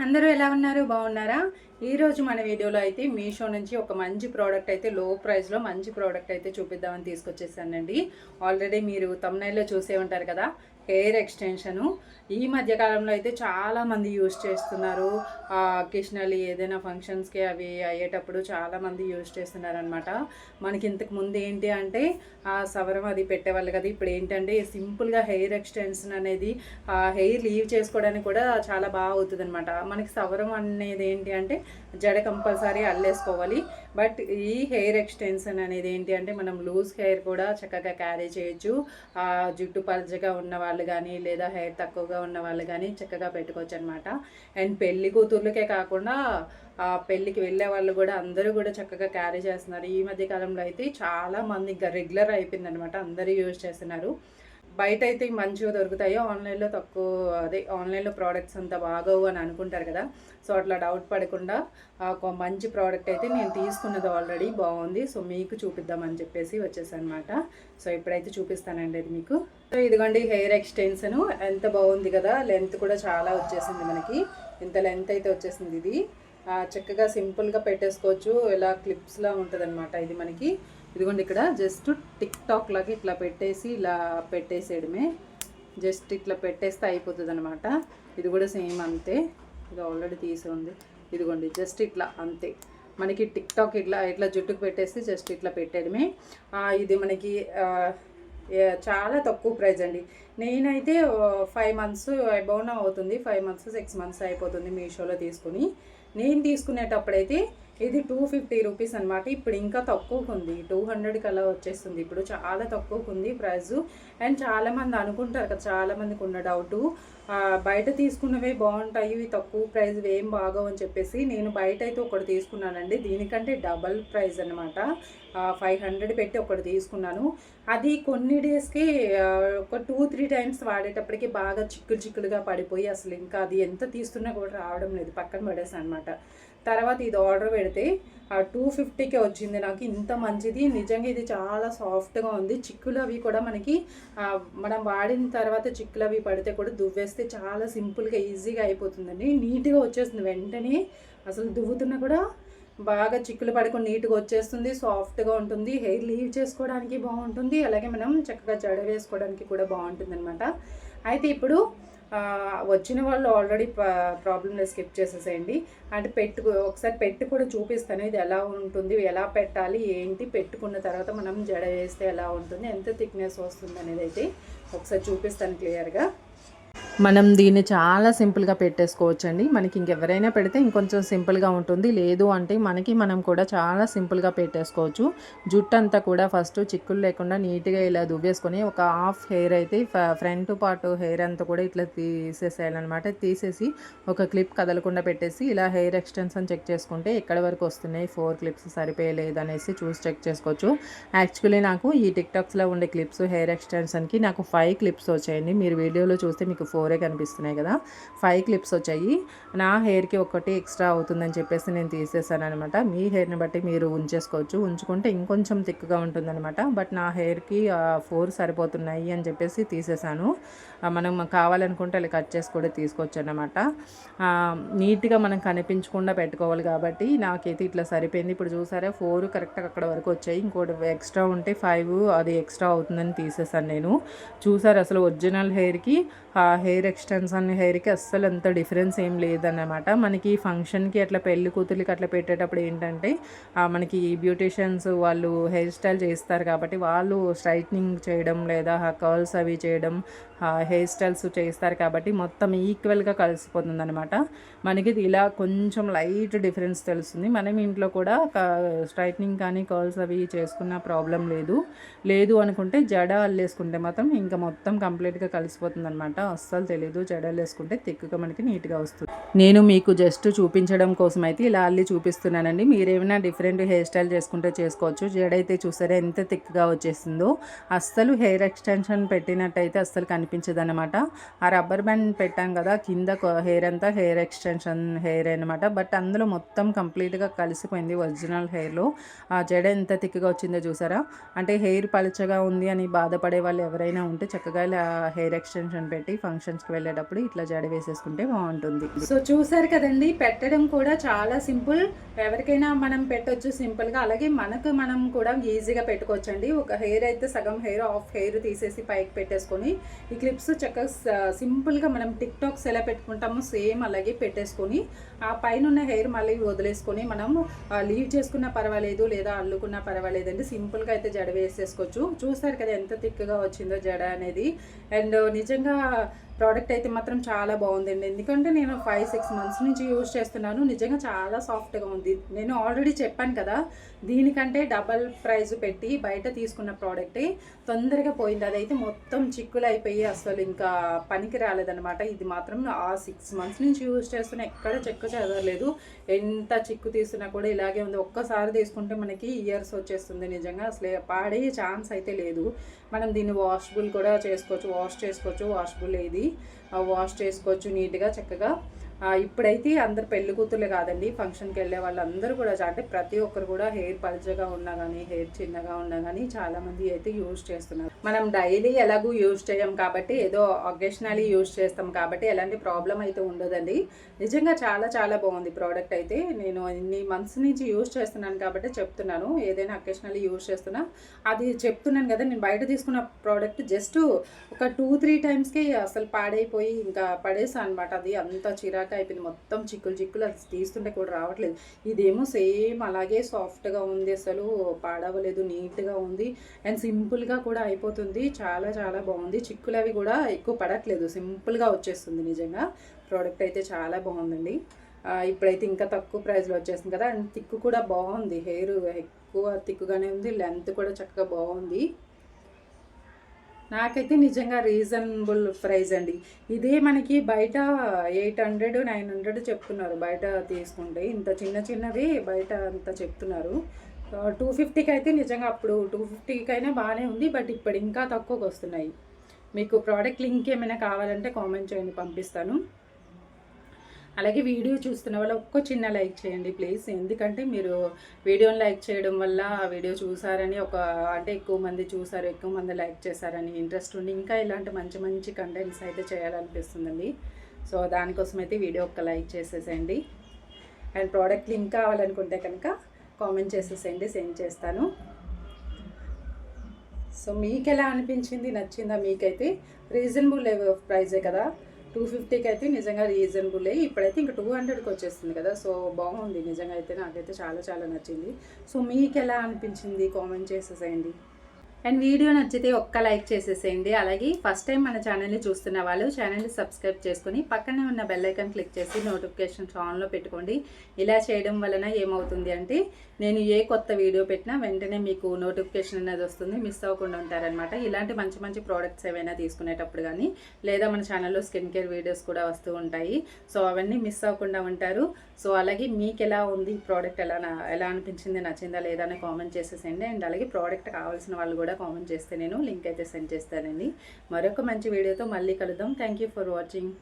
అందరూ ఎలా ఉన్నారు? బాగున్నారా? ఈరోజు మన వీడియోలో అయితే మీషో నుంచి ఒక మంచి ప్రోడక్ట్ అయితే లో ప్రైస్లో మంచి ప్రోడక్ట్ అయితే చూపిద్దామని తీసుకొచ్చేసానండి. ఆల్రెడీ మీరు తమ్నైల్లో చూసే ఉంటారు కదా హెయిర్ ఎక్స్టెన్షను ఈ మధ్యకాలంలో అయితే చాలామంది యూజ్ చేస్తున్నారు. అకేషనల్లీ ఏదైనా ఫంక్షన్స్కి అవి అయ్యేటప్పుడు చాలామంది యూజ్ చేస్తున్నారు అనమాట మనకి ఇంతకు ముందు ఏంటి అంటే ఆ సవరం అది పెట్టేవాళ్ళు కదా ఇప్పుడు ఏంటంటే సింపుల్గా హెయిర్ ఎక్స్టెన్షన్ అనేది హెయిర్ లీవ్ చేసుకోవడానికి కూడా చాలా బాగా అవుతుంది అనమాట మనకి సవరం అనేది ఏంటి అంటే జడ కంపల్సరీ అల్లేసుకోవాలి. బట్ ఈ హెయిర్ ఎక్స్టెన్షన్ అనేది ఏంటి అంటే మనం లూజ్ హెయిర్ కూడా చక్కగా క్యారీ చేయొచ్చు. ఆ జుట్టు పల్చగా ఉన్న వాళ్ళు కానీ లేదా హెయిర్ తక్కువగా ఉన్న వాళ్ళు కానీ చక్కగా పెట్టుకోవచ్చు అనమాట అండ్ పెళ్ళి కూతుర్లకే కాకుండా ఆ పెళ్ళికి వెళ్ళే వాళ్ళు కూడా అందరూ కూడా చక్కగా క్యారీ చేస్తున్నారు. ఈ మధ్య కాలంలో అయితే చాలా మంది ఇంకా రెగ్యులర్ అయిపోయింది అనమాట అందరూ యూజ్ చేస్తున్నారు. బయట అయితే మంచిగా దొరుకుతాయో ఆన్లైన్లో తక్కువ అదే ఆన్లైన్లో ప్రోడక్ట్స్ అంత బాగోవు అని అనుకుంటారు కదా. సో అట్లా డౌట్ పడకుండా ఒక మంచి ప్రోడక్ట్ అయితే నేను తీసుకున్నది ఆల్రెడీ బాగుంది. సో మీకు చూపిద్దామని చెప్పేసి వచ్చేసనమాట. సో ఇప్పుడైతే చూపిస్తానండి అది మీకు. సో ఇదిగోండి హెయిర్ ఎక్స్టెన్షన్. ఎంత బాగుంది కదా లెంత్ కూడా చాలా వచ్చేసింది మనకి. ఇంత లెంత్ అయితే వచ్చేసింది ఇది. చక్కగా సింపుల్గా పెట్టేసుకోవచ్చు. ఇలా క్లిప్స్లా ఉంటుంది అనమాట ఇది మనకి. ఇదిగోండి ఇక్కడ జస్ట్ టిక్ టాక్ లాగా ఇట్లా పెట్టేసి ఇలా పెట్టేసేయడమే. జస్ట్ ఇట్లా పెట్టేస్తే అయిపోతుంది అనమాట ఇది కూడా సేమ్ అంతే. ఇది ఆల్రెడీ తీసి ఉంది. ఇదిగోండి జస్ట్ ఇట్లా అంతే. మనకి టిక్ టాక్ ఇట్లా ఇట్లా జుట్టుకు పెట్టేసి జస్ట్ ఇట్లా పెట్టేయడమే. ఇది మనకి చాలా తక్కువ ప్రైస్ అండి. నేనైతే ఫైవ్ మంత్స్ అబౌవ్ అవుతుంది. ఫైవ్ మంత్స్ సిక్స్ మంత్స్ అయిపోతుంది మీషోలో తీసుకుని. నేను తీసుకునేటప్పుడైతే ఇది టూ ఫిఫ్టీ రూపీస్ అనమాట ఇప్పుడు ఇంకా తక్కువకు ఉంది టూ హండ్రెడ్కి అలా వచ్చేస్తుంది. ఇప్పుడు చాలా తక్కువకు ఉంది ప్రైస్ అండ్ చాలామంది అనుకుంటారు కదా చాలామందికి ఉన్న డౌటు. బయట తీసుకున్నవే బాగుంటాయి ఇవి తక్కువ ప్రైస్ ఏం బాగోవు అని చెప్పేసి నేను బయట అయితే ఒకటి తీసుకున్నానండి. దీనికంటే డబల్ ప్రైస్ అనమాట ఫైవ్ హండ్రెడ్ పెట్టి ఒకటి తీసుకున్నాను. అది కొన్ని డేస్కి ఒక టూ త్రీ టైమ్స్ వాడేటప్పటికి బాగా చిక్కులు చిక్కులుగా పడిపోయి అసలు ఇంకా అది ఎంత తీస్తున్నా కూడా రావడం లేదు. పక్కన పడేసాను అనమాట తర్వాత ఇది ఆర్డర్ పెడితే ఆ టూ ఫిఫ్టీకే వచ్చింది నాకు. ఇంత మంచిది. నిజంగా ఇది చాలా సాఫ్ట్గా ఉంది. చిక్కులు అవి కూడా మనకి మనం వాడిన తర్వాత చిక్కులు అవి పడితే కూడా దువ్వేస్తే చాలా సింపుల్గా ఈజీగా అయిపోతుందండి. నీట్గా వచ్చేస్తుంది. వెంటనే అసలు దువ్వుతున్నా కూడా బాగా చిక్కులు పడకుండా నీట్గా వచ్చేస్తుంది. సాఫ్ట్గా ఉంటుంది. హెయిర్ లీవ్ చేసుకోవడానికి బాగుంటుంది. అలాగే మనం చక్కగా జడ వేసుకోవడానికి కూడా బాగుంటుంది అనమాట అయితే ఇప్పుడు వచ్చిన వాళ్ళు ఆల్రెడీ ప్రాబ్లమ్ స్కిప్ చేసేసేయండి. అంటే పెట్టు ఒకసారి పెట్టి కూడా చూపిస్తాను ఇది ఎలా ఉంటుంది ఎలా పెట్టాలి ఏంటి పెట్టుకున్న తర్వాత మనం జడ వేస్తే ఎలా ఉంటుంది ఎంత థిక్నెస్ వస్తుంది అనేది అయితే ఒకసారి చూపిస్తాను క్లియర్గా మనం దీన్ని చాలా సింపుల్గా పెట్టేసుకోవచ్చు అండి మనకి ఇంకెవరైనా పెడితే ఇంకొంచెం సింపుల్గా ఉంటుంది. లేదు అంటే మనకి మనం కూడా చాలా సింపుల్గా పెట్టేసుకోవచ్చు. జుట్టు అంతా కూడా ఫస్ట్ చిక్కులు లేకుండా నీట్గా ఇలా దువ్వేసుకొని ఒక హాఫ్ హెయిర్ అయితే ఫ్రంట్ పార్ట్ హెయిర్ అంతా కూడా ఇట్లా తీసేసేయాలన్నమాట. తీసేసి ఒక క్లిప్ కదలకుండా పెట్టేసి ఇలా హెయిర్ ఎక్స్టెన్షన్ చెక్ చేసుకుంటే ఎక్కడి వరకు వస్తున్నాయి ఫోర్ క్లిప్స్ సరిపోయలేదనేసి చూసి చెక్ చేసుకోవచ్చు. యాక్చువల్లీ నాకు ఈ టిక్టాక్స్లో ఉండే క్లిప్స్ హెయిర్ ఎక్స్టెన్షన్కి నాకు ఫైవ్ క్లిప్స్ వచ్చాయండి. మీరు వీడియోలో చూస్తే మీకు ఫోర్ ఫోరే కనిపిస్తున్నాయి కదా. ఫైవ్ క్లిప్స్ వచ్చాయి. నా హెయిర్కి ఒకటి ఎక్స్ట్రా అవుతుందని చెప్పేసి నేను తీసేసాను అనమాట మీ హెయిర్ని బట్టి మీరు ఉంచేసుకోవచ్చు. ఉంచుకుంటే ఇంకొంచెం థిక్గా ఉంటుందన్నమాట. బట్ నా హెయిర్కి ఫోర్ సరిపోతున్నాయి అని చెప్పేసి తీసేసాను. మనం కావాలనుకుంటే అలా కట్ చేసి కూడా తీసుకోవచ్చు అనమాట నీట్గా మనం కనిపించకుండా పెట్టుకోవాలి కాబట్టి నాకైతే ఇట్లా సరిపోయింది. ఇప్పుడు చూసారా? ఫోర్ కరెక్ట్గా అక్కడ వరకు వచ్చాయి. ఇంకోటి ఎక్స్ట్రా ఉంటే ఫైవ్ అది ఎక్స్ట్రా అవుతుందని తీసేసాను నేను. చూసారు? అసలు ఒరిజినల్ హెయిర్కి ఆ హెయిర్ హెయిర్ ఎక్స్టెన్షన్ హెయిర్కి అస్సలు అంత డిఫరెన్స్ ఏం లేదన్నమాట. మనకి ఫంక్షన్కి అట్లా పెళ్ళి కూతురికి అట్లా పెట్టేటప్పుడు ఏంటంటే మనకి బ్యూటీషియన్స్ వాళ్ళు హెయిర్ స్టైల్ చేస్తారు కాబట్టి వాళ్ళు స్ట్రైట్నింగ్ చేయడం లేదా కర్ల్స్ అవి చేయడం హెయిర్ స్టైల్స్ చేస్తారు కాబట్టి మొత్తం ఈక్వల్గా కలిసిపోతుంది అనమాట మనకి ఇది ఇలా కొంచెం లైట్ డిఫరెన్స్ తెలుస్తుంది. మనం ఇంట్లో కూడా స్ట్రైట్నింగ్ కానీ కర్ల్స్ అవి చేసుకున్న ప్రాబ్లం లేదు. లేదు అనుకుంటే జడ అల్లేసుకుంటే మాత్రం ఇంకా మొత్తం కంప్లీట్గా కలిసిపోతుంది అనమాట అస్సలు తెలియదు జడలు వేసుకుంటే తిక్కుగా మనకి నీట్గా వస్తుంది. నేను మీకు జస్ట్ చూపించడం కోసం అయితే ఇలా అల్లి చూపిస్తున్నానండి. మీరేమైనా డిఫరెంట్ హెయిర్ స్టైల్ చేసుకుంటే చేసుకోవచ్చు. జడ అయితే చూసారా ఎంత థిక్గా వచ్చేసిందో. అస్సలు హెయిర్ ఎక్స్టెన్షన్ పెట్టినట్టయితే అస్సలు కనిపించదు అనమాట ఆ రబ్బర్ బ్యాండ్ పెట్టాం కదా కింద హెయిర్ అంతా హెయిర్ ఎక్స్టెన్షన్ హెయిర్ అనమాట బట్ అందులో మొత్తం కంప్లీట్గా కలిసిపోయింది ఒరిజినల్ హెయిర్లో ఆ జడ ఎంత థిక్గా వచ్చిందో చూసారా? అంటే హెయిర్ పలచగా ఉంది అని బాధపడే వాళ్ళు ఎవరైనా ఉంటే చక్కగా ఇలా హెయిర్ ఎక్స్టెన్షన్ పెట్టి ఫంక్షన్ ఫంక్షన్స్కి వెళ్ళేటప్పుడు ఇట్లా జడ వేసేసుకుంటే బాగుంటుంది. సో చూసారు కదండి పెట్టడం కూడా చాలా సింపుల్. ఎవరికైనా మనం పెట్టొచ్చు సింపుల్గా అలాగే మనకు మనం కూడా ఈజీగా పెట్టుకోవచ్చండి. ఒక హెయిర్ అయితే సగం హెయిర్ ఆఫ్ హెయిర్ తీసేసి పైకి పెట్టేసుకొని ఈ క్లిప్స్ చక్కగా సింపుల్గా మనం టిక్ టాక్స్ ఎలా పెట్టుకుంటామో సేమ్ అలాగే పెట్టేసుకొని ఆ పైన ఉన్న హెయిర్ మళ్ళీ వదిలేసుకొని మనం లీవ్ చేసుకున్నా పర్వాలేదు లేదా అల్లుకున్నా పర్వాలేదు అండి సింపుల్గా అయితే జడ వేసేసుకోవచ్చు. చూసారు కదా ఎంత థిక్గా వచ్చిందో జడ అనేది. అండ్ నిజంగా ప్రోడక్ట్ అయితే మాత్రం చాలా బాగుందండి. ఎందుకంటే నేను ఫైవ్ సిక్స్ మంత్స్ నుంచి యూజ్ చేస్తున్నాను. నిజంగా చాలా సాఫ్ట్గా ఉంది. నేను ఆల్రెడీ చెప్పాను కదా దీనికంటే డబల్ ప్రైజ్ పెట్టి బయట తీసుకున్న ప్రోడక్టే తొందరగా పోయింది. అదైతే మొత్తం చిక్కులు అయిపోయి అసలు ఇంకా పనికి రాలేదనమాట ఇది మాత్రం ఆ సిక్స్ మంత్స్ నుంచి యూజ్ చేస్తున్న ఎక్కడ చెక్కు చదవలేదు ఎంత చిక్కు తీస్తున్నా కూడా ఇలాగే ఉంది. ఒక్కసారి తీసుకుంటే మనకి ఇయర్స్ వచ్చేస్తుంది. నిజంగా అసలు పాడే ఛాన్స్ అయితే లేదు. మనం దీన్ని వాషబుల్ కూడా చేసుకోవచ్చు. వాష్ చేసుకోవచ్చు. వాషబుల్ ఇది వాష్ చేసుకోవచ్చు. నీట్గా చక్కగా. ఇప్పుడైతే అందరు పెళ్ళి కూతుర్లే కాదండి. ఫంక్షన్కి వెళ్ళే వాళ్ళందరూ కూడా అంటే ప్రతి ఒక్కరు కూడా హెయిర్ పల్చగా ఉన్నా కానీ హెయిర్ చిన్నగా ఉన్నా కానీ చాలామంది అయితే యూజ్ చేస్తున్నారు. మనం డైలీ ఎలాగూ యూజ్ చేయం కాబట్టి ఏదో అకేషనలీ యూజ్ చేస్తాం కాబట్టి ఎలాంటి ప్రాబ్లం అయితే ఉండదండి. నిజంగా చాలా చాలా బాగుంది ప్రోడక్ట్ అయితే. నేను ఇన్ని మంత్స్ నుంచి యూజ్ చేస్తున్నాను కాబట్టి చెప్తున్నాను. ఏదైనా అకేషనలీ యూజ్ చేస్తున్నా అది చెప్తున్నాను కదా నేను బయట తీసుకున్న ప్రోడక్ట్ జస్ట్ ఒక టూ త్రీ టైమ్స్కి అసలు పాడైపోయి ఇంకా పడేసాను అనమాట అది అంత దాకా అయిపోయింది. మొత్తం చిక్కులు చిక్కులు అది తీస్తుంటే కూడా రావట్లేదు. ఇదేమో సేమ్ అలాగే సాఫ్ట్గా ఉంది అసలు పాడవలేదు నీట్గా ఉంది. అండ్ సింపుల్గా కూడా అయిపోతుంది. చాలా చాలా బాగుంది. చిక్కులు అవి కూడా ఎక్కువ పడట్లేదు. సింపుల్గా వచ్చేస్తుంది నిజంగా. ప్రోడక్ట్ అయితే చాలా బాగుందండి. ఇప్పుడైతే ఇంకా తక్కువ ప్రైస్లో వచ్చేస్తుంది కదా. అండ్ తిక్కు కూడా బాగుంది. హెయిర్ ఎక్కువ తిక్కుగానే ఉంది. లెంత్ కూడా చక్కగా బాగుంది. నాకైతే నిజంగా రీజనబుల్ ప్రైస్ అండి. ఇదే మనకి బయట ఎయిట్ హండ్రెడ్ నైన్ హండ్రెడ్ చెప్తున్నారు. బయట తీసుకుంటే ఇంత చిన్న చిన్నవి బయట అంత చెప్తున్నారు. టూ ఫిఫ్టీకి అయితే నిజంగా అప్పుడు టూ ఫిఫ్టీకి అయినా బాగానే ఉంది బట్ ఇప్పుడు ఇంకా తక్కువకి వస్తున్నాయి. మీకు ప్రోడక్ట్ లింక్ ఏమైనా కావాలంటే కామెంట్ చేయండి పంపిస్తాను. అలాగే వీడియో చూస్తున్న వాళ్ళు ఒక్క చిన్న లైక్ చేయండి ప్లీజ్. ఎందుకంటే మీరు వీడియోని లైక్ చేయడం వల్ల ఆ వీడియో చూసారని ఒక అంటే ఎక్కువ మంది చూసారు ఎక్కువ మంది లైక్ చేశారని ఇంట్రెస్ట్ ఉండి ఇంకా ఇలాంటి మంచి మంచి కంటెంట్స్ అయితే చేయాలనిపిస్తుందండి. సో దానికోసం అయితే వీడియో ఒక్క లైక్ చేసేసేయండి. అండ్ ప్రోడక్ట్ లింక్ కావాలనుకుంటే కనుక కామెంట్ చేసేసేయండి సెండ్ చేస్తాను. సో మీకు ఎలా అనిపించింది నచ్చిందా మీకైతే రీజనబుల్ ప్రైజే కదా. టూ ఫిఫ్టీకి అయితే నిజంగా రీజనబులే. ఇప్పుడైతే ఇంకా టూ హండ్రెడ్కి వచ్చేస్తుంది కదా. సో బాగుంది. నిజంగా అయితే నాకైతే చాలా చాలా నచ్చింది. సో మీకు ఎలా అనిపించింది? కామెంట్ చేసేసేయండి. అండ్ వీడియో నచ్చితే ఒక్క లైక్ చేసేసేయండి. అలాగే ఫస్ట్ టైం మన ఛానల్ని చూస్తున్న వాళ్ళు ఛానల్ని సబ్స్క్రైబ్ చేసుకుని పక్కనే ఉన్న బెల్లైకన్ క్లిక్ చేసి నోటిఫికేషన్స్ ఆన్లో పెట్టుకోండి. ఇలా చేయడం వలన ఏమవుతుంది అంటే నేను ఏ కొత్త వీడియో పెట్టినా వెంటనే మీకు నోటిఫికేషన్ అనేది వస్తుంది. మిస్ అవ్వకుండా ఉంటారనమాట ఇలాంటి మంచి మంచి ప్రోడక్ట్స్ ఏవైనా తీసుకునేటప్పుడు కానీ లేదా మన ఛానల్లో స్కిన్ కేర్ వీడియోస్ కూడా వస్తూ ఉంటాయి. సో అవన్నీ మిస్ అవ్వకుండా ఉంటారు. సో అలాగే మీకు ఎలా ఉంది ఈ ప్రోడక్ట్? ఎలా ఎలా అనిపించింది? నచ్చిందా లేదా? అని కామెంట్ చేసేసేయండి. అండ్ అలాగే ప్రోడక్ట్ కావాల్సిన వాళ్ళు కూడా కామెంట్ చేస్తే నేను లింక్ అయితే సెండ్ చేస్తానండి. మరొక మంచి వీడియోతో మళ్ళీ కలుద్దాం. Thank you for watching